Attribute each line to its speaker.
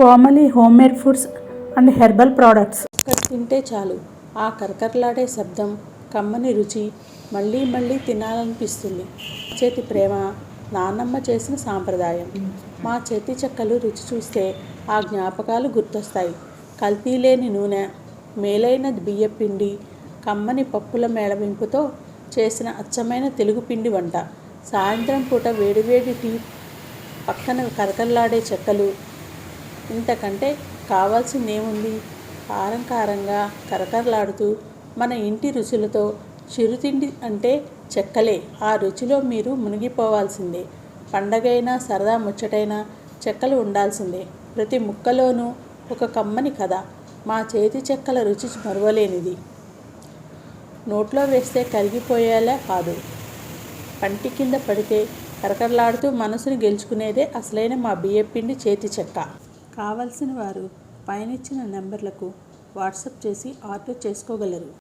Speaker 1: Komali homemade foods and herbal products
Speaker 2: ఒక్కటి తింటే చాలు. ఆ కరకరలాడే శబ్దం కమ్మని రుచి మళ్ళీ మళ్ళీ తినాలనిపిస్తుంది. చేతి ప్రేమ నాన్నమ్మ చేసిన సాంప్రదాయం. మా చేతి చెక్కలు రుచి చూస్తే ఆ జ్ఞాపకాలు గుర్తొస్తాయి. కల్తీ లేని నూనె మేలైన బియ్యపిండి కమ్మని పప్పుల మేళవింపుతో చేసిన అచ్చమైన తెలుగు పిండి వంట. సాయంత్రం పూట వేడివేడి టీ పక్కన కరకరలాడే చెక్కలు ఇంతకంటే కావాల్సిందేముంది కారం కారంగా కరకరలాడుతూ మన ఇంటి రుచులతో చిరుతిండి అంటే చెక్కలే. ఆ రుచిలో మీరు మునిగిపోవాల్సిందే. పండగైనా సరదా ముచ్చటైనా చెక్కలు ఉండాల్సిందే. ప్రతి ముక్కలోనూ ఒక కమ్మని కథ. మా చేతి చెక్కల రుచి మరువలేనిది. నోట్లో వేస్తే కరిగిపోయేలా కాదు. పంటి కింద పడితే కరకరలాడుతూ మనసుని గెలుచుకునేదే అసలైన మా బియ్యపిండి చేతి చెక్క. కావలసిన వారు పైనిచ్చిన నెంబర్లకు వాట్సాప్ చేసి ఆర్డర్ చేసుకోగలరు.